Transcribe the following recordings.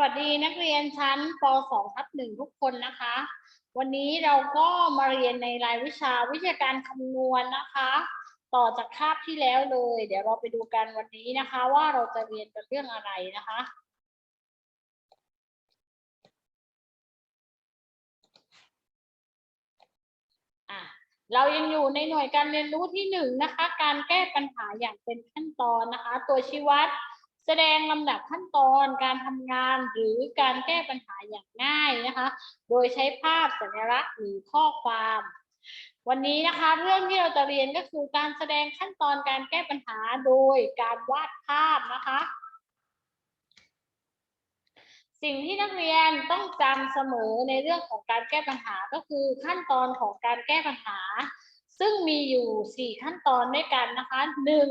วัสดีนักเรียนชั้นป .2 ทับหนึ่งทุกคนนะคะ วันนี้เราก็มาเรียนในรายวิชาวิชาการคำนวณนะคะ ต่อจากคาบที่แล้วเลย เดี๋ยวเราไปดูกันวันนี้นะคะ ว่าเราจะเรียนกันเรื่องอะไรนะคะอะเรายังอยู่ในหน่วยการเรียนรู้ที่หนึ่งนะคะ การแก้ปัญหาอย่างเป็นขั้นตอนนะคะ ตัวชี้วัด แสดงลำดับขั้นตอนการทำงานหรือการแก้ปัญหาอย่างง่ายนะคะ โดยใช้ภาพสัญลักษณ์หรือข้อความ วันนี้นะคะเรื่องที่เราจะเรียนก็คือการแสดงขั้นตอนการแก้ปัญหาโดยการวาดภาพนะคะ สิ่งที่นักเรียนต้องจำเสมอในเรื่องของการแก้ปัญหาก็คือขั้นตอนของการแก้ปัญหา ซึ่งมีอยู่สี่ขั้นตอนด้วยกันนะคะหนึ่ง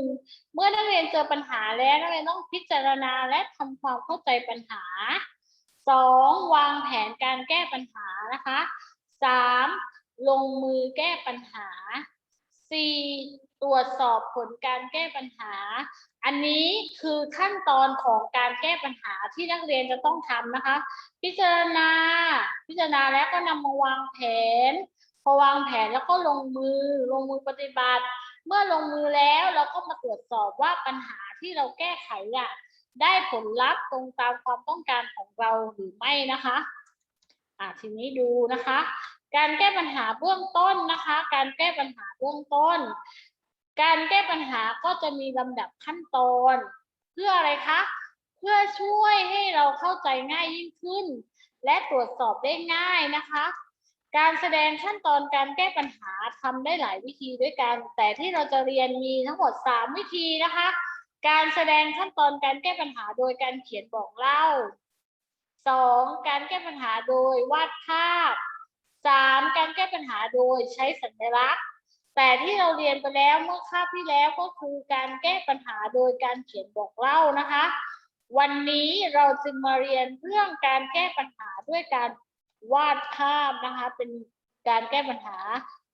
เมื่อนักเรียนเจอปัญหาแล้วนักเรียนต้องพิจารณาและทำความเข้าใจปัญหาสองวางแผนการแก้ปัญหานะคะสามลงมือแก้ปัญหาสี่ตรวจสอบผลการแก้ปัญหา อันนี้คือขั้นตอนของการแก้ปัญหาที่นักเรียนจะต้องทำนะคะ พิจารณา พิจารณาแล้วก็นำมาวางแผน พอวางแผนแล้วก็ลงมือลงมือปฏิบัติ เมื่อลงมือแล้วเราก็มาตรวจสอบว่าปัญหาที่เราแก้ไขอะได้ผลลัพธ์ตรงตามความต้องการของเราหรือไม่นะคะอะทีนี้ดูนะคะ การแก้ปัญหาเบื้องต้นนะคะ การแก้ปัญหาเบื้องต้น การแก้ปัญหาก็จะมีลำดับขั้นตอน เพื่ออะไรคะเพื่อช่วยให้เราเข้าใจง่ายยิ่งขึ้น และตรวจสอบได้ง่ายนะคะ การแสดงขั้นตอนการแก้ปัญหาทำได้หลายวิธีด้วยกัน แต่ที่เราจะเรียนมีทั้งหมด 3 วิธีนะคะ การแสดงขั้นตอนการแก้ปัญหาโดยการเขียนบอกเล่า 2. การแก้ปัญหาโดยวาดภาพ 3. การแก้ปัญหาโดยใช้สัญลักษณ์ แต่ที่เราเรียนไปแล้วเมื่อคาบที่แล้วก็คือการแก้ปัญหาโดยการเขียนบอกเล่านะคะ วันนี้เราจึงมาเรียนเรื่องการแก้ปัญหาด้วยการ วาดภาพนะคะ เป็นการแก้ปัญหา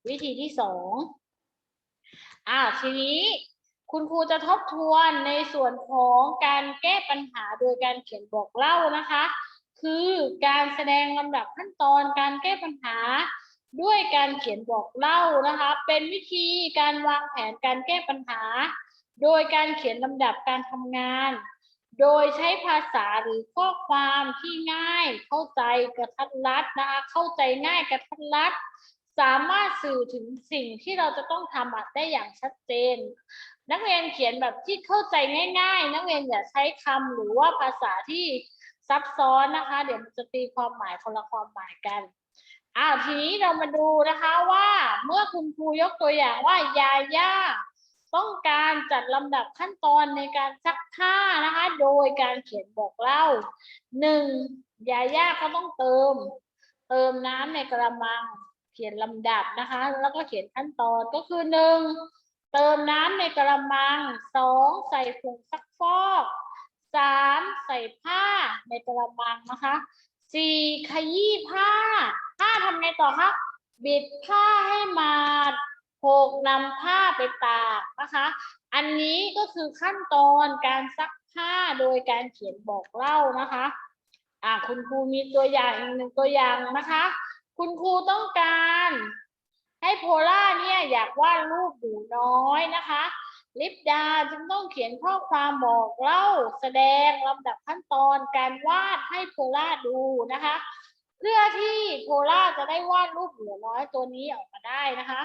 วิธีที่สองอ่าทีนี้คุณครูจะทบทวนในส่วนของการแก้ปัญหาโดยการเขียนบอกเล่านะคะ คือการแสดงลำดับขั้นตอนการแก้ปัญหาด้วยการเขียนบอกเล่านะคะ เป็นวิธีการวางแผนการแก้ปัญหา โดยการเขียนลำดับการทำงาน โดยใช้ภาษาหรือข้อความที่ง่าย เข้าใจกระทัดรัดนะคะ เข้าใจง่ายกระทัดรัด สามารถสื่อถึงสิ่งที่เราจะต้องทำได้อย่างชัดเจน นักเรียนเขียนแบบที่เข้าใจง่าย ๆ นักเรียนอย่าใช้คำหรือว่าภาษาที่ซับซ้อนนะคะ เดี๋ยวจะตีความหมายคนละความหมายกันอ้าวทีนี้เรามาดูนะคะว่าเมื่อคุณครูยกตัวอย่างว่ายาย่า ต้องการจัดลำดับขั้นตอนในการซักผ้านะคะ โดยการเขียนบอกเล่าหนึ่งยาย่าก็ต้องเติม เติมน้ำในกระมัง เขียนลำดับนะคะ แล้วก็เขียนขั้นตอนก็คือหนึ่งเติมน้ำในกระมังสองใส่ผงซักฟอกสามใส่ผ้าในกระมังนะคะสี่ขยี้ผ้าผ้าทำไงต่อคะบิดผ้าให้มาด หกนำผ้าไปตากนะคะ อันนี้ก็คือขั้นตอนการซักผ้าโดยการเขียนบอกเล่านะคะอ่าคุณครูมีตัวอย่างอีกหนึ่งตัวอย่างนะคะ คุณครูต้องการ ให้โพล่าเนี่ยอยากวาดรูปหนูน้อยนะคะ ลิปดาจึงต้องเขียนข้อความบอกเล่าแสดงลำดับขั้นตอนการวาดให้โพล่าดูนะคะ เพื่อที่โพล่าจะได้วาดรูปหนูน้อยตัวนี้ออกมาได้นะคะ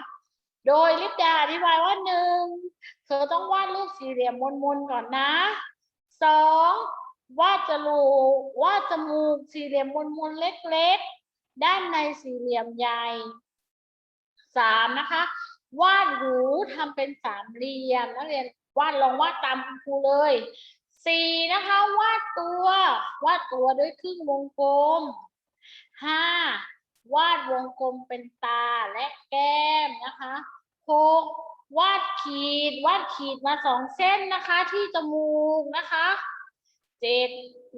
โดยลิปดาอธิบายว่าหนึ่งเธอต้องวาดรูปสี่เหลี่ยมมนๆก่อนนะสองวาดจมูกวาดจมูกสี่เหลี่ยมมนๆเล็กๆ ด้านในสี่เหลี่ยมใหญ่สามนะคะวาดหูทำเป็นสามเหลี่ยมนักเรียนวาดลองวาดตามคุณครูเลยสี่นะคะวาดตัววาดตัวด้วยครึ่งวงกลมห้า วาดวงกลมเป็นตาและแก้มนะคะหกวาดขีด วาดขีดมาสองเส้นนะคะ ที่จมูกนะคะเจ็ด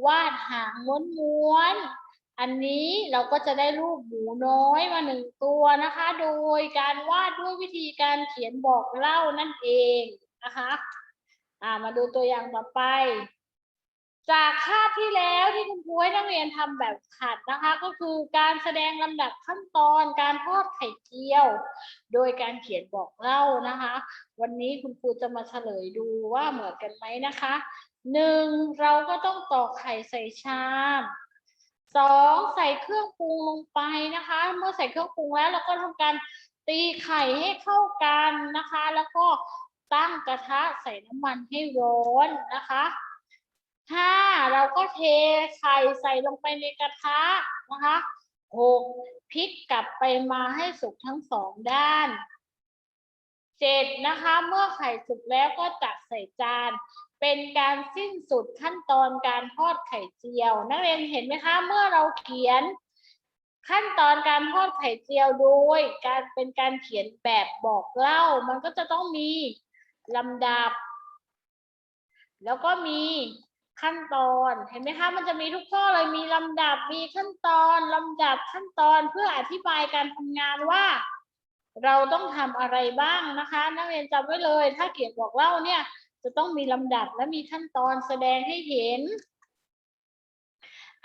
วาดหางม้วนๆอันนี้เราก็จะได้รูปหมูน้อยมาหนึ่งตัวนะคะ โดยการวาดด้วยวิธีการเขียนบอกเล่านั่นเองนะคะ อ่ามาดูตัวอย่างต่อไป จากคาบที่แล้วที่คุณครูให้นักเรียนทำแบบขัดนะคะ ก็คือการแสดงลำดับขั้นตอนการทอดไข่เจียว โดยการเขียนบอกเล่านะคะ วันนี้คุณครูจะมาเฉลยดูว่าเหมือนกันไหมนะคะหนึ่งเราก็ต้องตอกไข่ใส่ชามสองใส่เครื่องปรุงลงไปนะคะ เมื่อใส่เครื่องปรุงแล้วเราก็ทำการตีไข่ให้เข้ากันนะคะ แล้วก็ตั้งกระทะใส่น้ำมันให้ร้อนนะคะ ห้าเราก็เทไข่ใส่ลงไปในกระทะนะคะหกพลิกกลับไปมาให้สุกทั้งสองด้านเจ็ดนะคะ เมื่อไข่สุกแล้วก็ตักใส่จาน เป็นการสิ้นสุดขั้นตอนการทอดไข่เจียว นักเรียนเห็นไหมคะ เมื่อเราเขียน ขั้นตอนการทอดไข่เจียวโดย การเป็นการเขียนแบบบอกเล่า มันก็จะต้องมีลำดับ แล้วก็มี ขั้นตอนเห็นไหมคะมันจะมีทุกข้อเลยมีลำดับมีขั้นตอนลำดับขั้นตอนเพื่ออธิบายการทำงานว่า เราต้องทำอะไรบ้างนะคะ นักเรียนจำไว้เลย ถ้าเขียนบอกเล่าเนี่ยจะต้องมีลำดับและมีขั้นตอนแสดงให้เห็น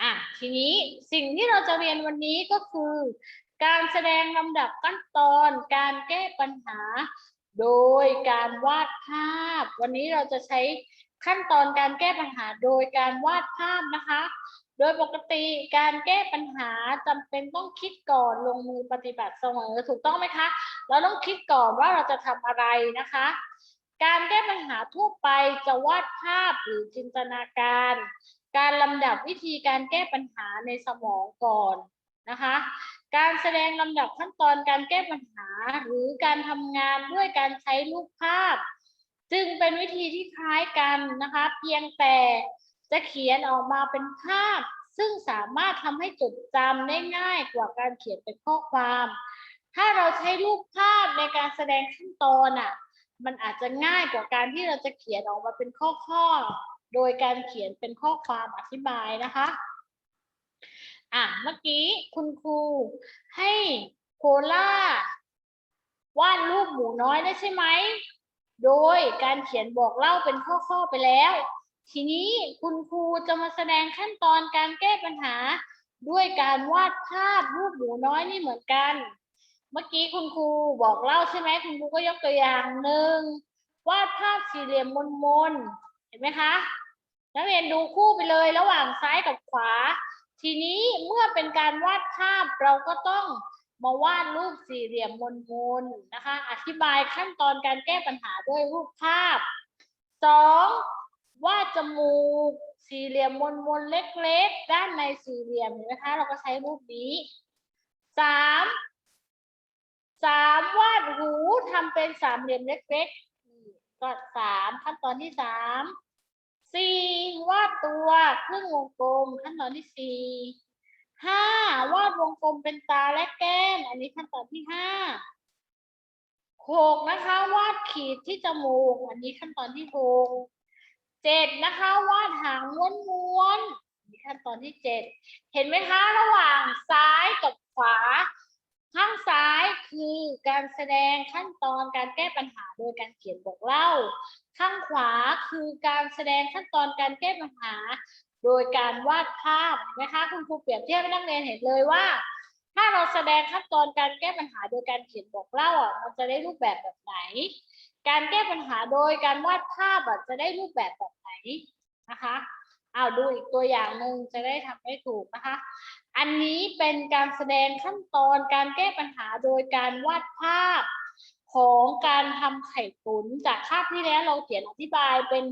อะทีนี้สิ่งที่เราจะเรียนวันนี้ก็คือ การแสดงลำดับขั้นตอน การแก้ปัญหา โดยการวาดภาพ วันนี้เราจะใช้ ขั้นตอนการแก้ปัญหาโดยการวาดภาพนะคะ โดยปกติการแก้ปัญหาจำเป็นต้องคิดก่อนลงมือปฏิบัติเสมอถูกต้องไหมคะ เราต้องคิดก่อนว่าเราจะทำอะไรนะคะ การแก้ปัญหาทั่วไปจะวาดภาพหรือจินตนาการ การลำดับวิธีการแก้ปัญหาในสมองก่อนนะคะ การแสดงลำดับขั้นตอนการแก้ปัญหา หรือการทำงานด้วยการใช้รูปภาพ จึงเป็นวิธีที่คล้ายกันนะคะ เพียงแต่จะเขียนออกมาเป็นภาพ ซึ่งสามารถทำให้จดจำได้ง่ายกว่าการเขียนเป็นข้อความ ถ้าเราใช้รูปภาพในการแสดงขั้นตอนอะมันอาจจะง่ายกว่าการที่เราจะเขียนออกมาเป็นข้อข้อๆโดยการเขียนเป็นข้อความอธิบายนะคะอะเมื่อกี้คุณครูให้โคล่าวาดรูปหมูน้อยได้ใช่ไหม โดยการเขียนบอกเล่าเป็นข้อๆไปแล้ว ทีนี้คุณครูจะมาแสดงขั้นตอนการแก้ปัญหา ด้วยการวาดภาพรูปหมูน้อยนี่เหมือนกัน เมื่อกี้คุณครูบอกเล่าใช่ไหมคุณครูก็ยกตัวอย่างหนึ่งวาดภาพสี่เหลี่ยมมนๆเห็นไหมคะนักเรียนดูคู่ไปเลยระหว่างซ้ายกับขวา ทีนี้เมื่อเป็นการวาดภาพเราก็ต้อง มาวาดรูปสี่เหลี่ยมมนๆนนะคะ อธิบายขั้นตอนการแก้ปัญหาด้วยรูปภาพสองวาดจมูก สี่เหลี่ยมมนๆเล็กๆ ด้านในสี่เหลี่ยมเห็นไหมคะ เราก็ใช้รูปนี้สามสามวาดหูทำเป็นสามเหลี่ยมเล็กๆก็สามขั้นตอนที่สามสี่วาดตัวครึ่งวงกลมขั้นตอนที่สี่ ห้าวาดวงกลมเป็นตาและแก้ม อันนี้ขั้นตอนที่ห้าหกนะคะ วาดขีดที่จมูก อันนี้ขั้นตอนที่หกเจ็ดนะคะ วาดหางม้วนๆอันนี้ขั้นตอนที่เจ็ดเห็นไหมคะระหว่างซ้ายกับขวา ข้างซ้ายคือการแสดงขั้นตอนการแก้ปัญหาโดยการเขียนบอกเล่า ข้างขวาคือการแสดงขั้นตอนการแก้ปัญหา โดยการวาดภาพนไหมคะคุณครูเปรียบเทียบให้นักเรียนเห็นเลยว่า ถ้าเราแสดงขั้นตอนการแก้ปัญหาโดยการเขียนบอกเล่าอะมันจะได้รูปแบบแบบไหน การแก้ปัญหาโดยการวาดภาพอะจะได้รูปแบบแบบไหนนะคะเอาดูอีกตัวอย่างหนึ่งจะได้ทำให้ถูกนะคะ อันนี้เป็นการแสดงขั้นตอนการแก้ปัญหาโดยการวาดภาพของการทำไข่ตุ๋นจากคาบที่แล้วเราเขียนอธิบายเป็น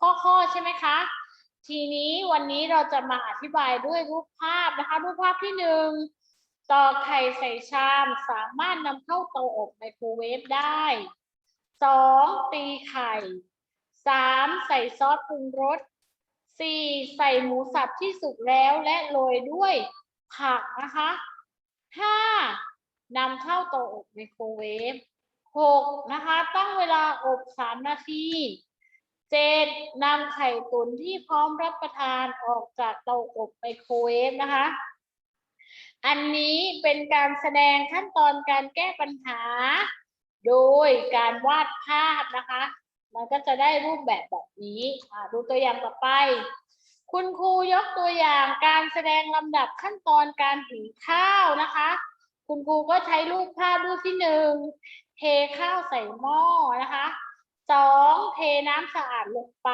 ข้อๆใช่ไหมคะ ทีนี้วันนี้เราจะมาอธิบายด้วยรูปภาพนะคะ รูปภาพที่หนึ่งตอกไข่ใส่ชามสามารถนำเข้าเตาอบไมโครเวฟได้สองตีไข่สามใส่ซอสปรุงรสสี่ใส่หมูสับที่สุกแล้วและโรยด้วยผักนะคะห้านำเข้าเตาอบไมโครเวฟหกนะคะ ตั้งเวลาอบสามนาที เจ็ดนำไข่ตุ๋นที่พร้อมรับประทานออกจากเตาอบไมโครเวฟนะคะ อันนี้เป็นการแสดงขั้นตอนการแก้ปัญหา โดยการวาดภาพนะคะ มันก็จะได้รูปแบบแบบนี้อ่าดูตัวอย่างต่อไปคุณคุณครูยกตัวอย่างการแสดงลำดับขั้นตอนการหุงข้าวนะคะ คุณครูก็ใช้รูปภาพรูปที่หนึ่งเทข้าวใส่หม้อนะคะ สองเทน้ำสะอาดลงไป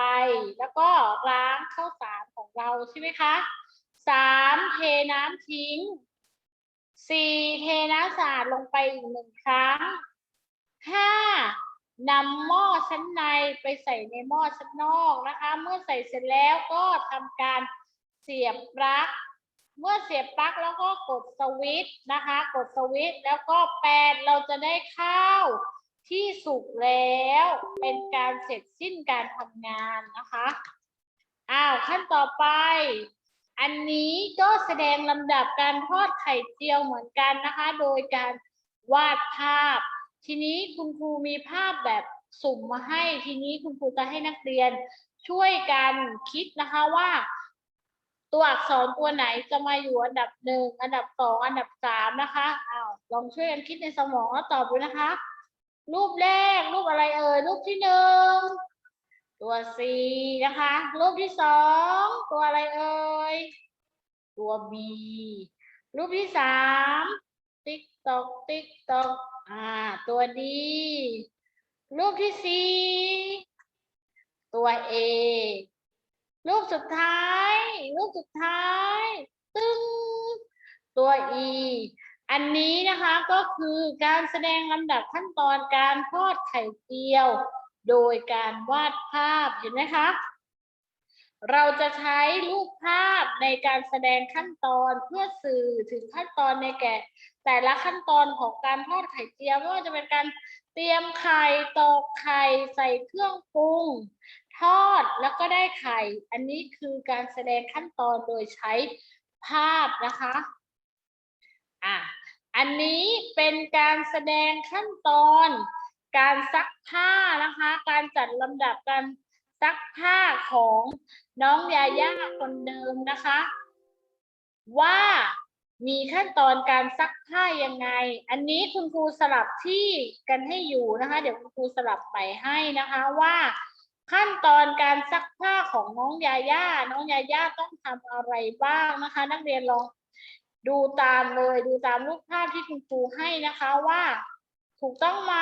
แล้วก็ล้างข้าวสารของเราใช่ไหมคะสามเทน้ำทิ้งสี่เทน้ำสะอาดลงไปอีกหนึ่งครั้งห้านำหม้อชั้นในไปใส่ในหม้อชั้นนอกนะคะ เมื่อใส่เสร็จแล้วก็ทำการเสียบปลั๊ก เมื่อเสียบปลั๊กแล้วก็กดสวิตช์นะคะ กดสวิตช์แล้วก็แปดเราจะได้ข้าว ที่สุกแล้วเป็นการเสร็จสิ้นการทำงานนะคะอ้าวขั้นต่อไป อันนี้ก็แสดงลำดับการทอดไข่เจียวเหมือนกันนะคะ โดยการวาดภาพ ทีนี้คุณครูมีภาพแบบสุ่มมาให้ ทีนี้คุณครูจะให้นักเรียนช่วยกันคิดนะคะว่า ตัวอักษรตัวไหนจะมาอยู่อันดับหนึ่งอันดับสองอันดับสามนะคะอ้าวลองช่วยกันคิดในสมองแล้วตอบดูนะคะ รูปแรก รูปอะไรเอ่ยรูปที่หนึ่งตัวซีนะคะ รูปที่สองตัวอะไรเอ่ยตัวบีรูปที่สามติ๊กตอกติ๊กตอกอ่า ตัวดีรูปที่สี่ตัวเอรูปสุดท้าย รูปสุดท้าย ตึ้งตัว e อันนี้นะคะก็คือการแสดงลำดับขั้นตอนการทอดไข่เจียว โดยการวาดภาพเห็นไหมคะเราจะใช้รูปภาพในการแสดงขั้นตอนเพื่อสื่อถึงขั้นตอนในแก่ แต่ละขั้นตอนของการทอดไข่เจียวไม่ว่าจะเป็นการเตรียมไข่ตอกไข่ใส่เครื่องปรุง ทอดแล้วก็ได้ไข่ อันนี้คือการแสดงขั้นตอนโดยใช้ภาพนะคะอะ อันนี้เป็นการแสดงขั้นตอน การซักผ้านะคะ การจัดลำดับการซักผ้าของน้องยาย่าคนเดิมนะคะ ว่ามีขั้นตอนการซักผ้ายังไง อันนี้คุณครูสลับที่กันให้อยู่นะคะ เดี๋ยวคุณครูสลับใหม่ให้นะคะว่าขั้นตอนการซักผ้าของน้องยาย่า น้องยาย่าต้องทำอะไรบ้างนะคะ นักเรียนลอง ดูตามเลยดูตามรูปภาพที่คุณครูให้นะคะว่า ถูกต้องไหม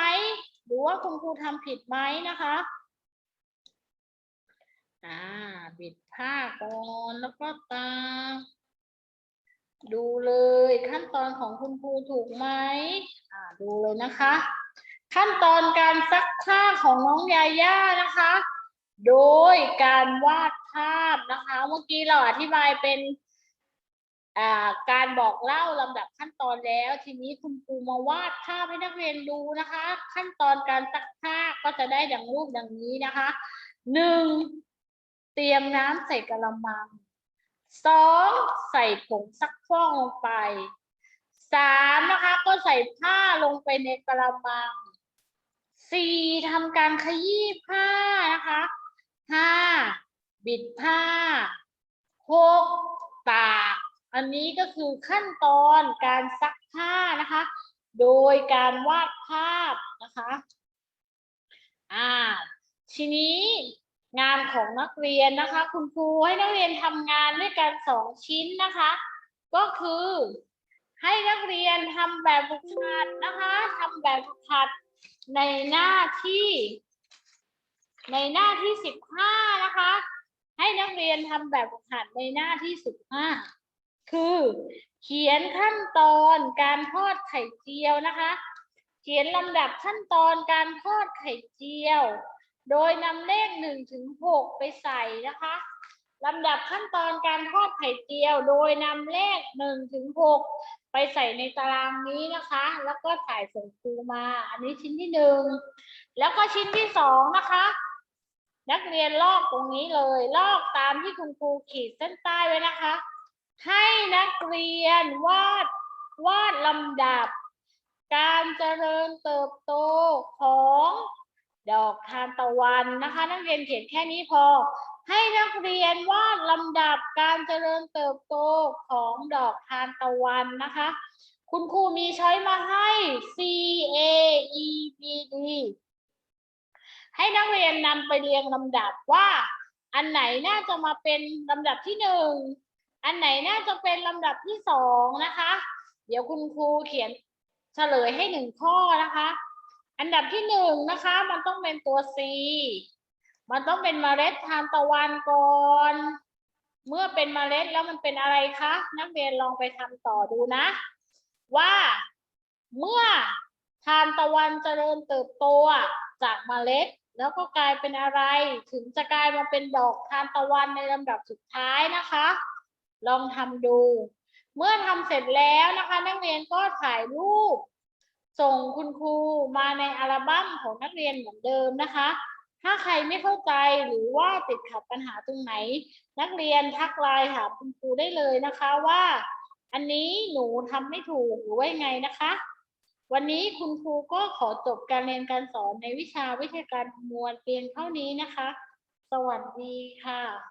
หรือว่าคุณครูทำผิดไหมนะคะอ่าบิดผ้าก่อนแล้วก็ตามดูเลยขั้นตอนของคุณครูถูกไหมอ่าดูเลยนะคะ ขั้นตอนการซักผ้าของน้องยาย่านะคะ โดยการวาดภาพนะคะ เมื่อกี้เราอธิบายเป็น การบอกเล่าลำดับขั้นตอนแล้ว ทีนี้คุณครูมาวาดภาพให้นักเรียนดูนะคะ ขั้นตอนการซักผ้าก็จะได้ดังรูปดังนี้นะคะหนึ่งเตรียมน้ำใส่กระมังสองใส่ผงซักฟอกลงไปสามนะคะก็ใส่ผ้าลงไปในกระมังสี่ทำการขยี้ผ้านะคะห้าบิดผ้าหกตาก อันนี้ก็คือขั้นตอนการซักผ้านะคะ โดยการวาดภาพนะคะอ่าทีนี้งานของนักเรียนนะคะ คุณครูให้นักเรียนทำงานด้วยกันสองชิ้นนะคะ ก็คือให้นักเรียนทำแบบฝึกหัดนะคะทำแบบฝึกหัดในหน้าที่ ในหน้าที่สิบห้านะคะ ให้นักเรียนทำแบบฝึกหัดในหน้าที่สิบห้า คือ เขียนขั้นตอนการทอดไข่เจียวนะคะ เขียนลำดับขั้นตอนการทอดไข่เจียว โดยนำเลขหนึ่งถึงหกไปใส่นะคะลำดับขั้นตอนการทอดไข่เจียว โดยนำเลขหนึ่งถึงหกไปใส่ในตารางนี้นะคะ แล้วก็ถ่ายส่งครูมา อันนี้ชิ้นที่หนึ่งแล้วก็ชิ้นที่สองนะคะ นักเรียนลอกตรงนี้เลย ลอกตามที่คุณครูขีดเส้นใต้ไว้นะคะ นักเรียนวาดวาดลำดับ การเจริญเติบโตของดอกทานตะวันนะคะ นักเรียนเขียนแค่นี้พอ ให้นักเรียนวาดลำดับการเจริญเติบโตของดอกทานตะวันนะคะ คุณครูมีช้อยมาให้ C A E B D ให้นักเรียนนำไปเรียงลำดับว่า อันไหนน่าจะมาเป็นลำดับที่หนึ่ง อันไหนน่าจะเป็นลำดับที่สองนะคะ เดี๋ยวคุณครูเขียนเฉลยให้หนึ่งข้อนะคะ อันดับที่หนึ่งนะคะ มันต้องเป็นตัว C มันต้องเป็นเมล็ดทานตะวันก่อน เมื่อเป็นเมล็ดแล้วมันเป็นอะไรคะ นักเรียนลองไปทำต่อดูนะ ว่าเมื่อทานตะวันเจริญเติบโตจากเมล็ดแล้วก็กลายเป็นอะไร ถึงจะกลายมาเป็นดอกทานตะวันในลำดับสุดท้ายนะคะ ลองทำดู เมื่อทำเสร็จแล้วนะคะ นักเรียนก็ถ่ายรูป ส่งคุณครูมาในอัลบั้มของนักเรียนเหมือนเดิมนะคะ ถ้าใครไม่เข้าใจหรือว่าติดขัดปัญหาตรงไหน นักเรียนทักไลน์หาคุณครูได้เลยนะคะว่า อันนี้หนูทำไม่ถูกหรือว่ายังไงนะคะ วันนี้คุณครูก็ขอจบการเรียนการสอนในวิชาวิทยาการคำนวณเพียงเท่านี้นะคะ สวัสดีค่ะ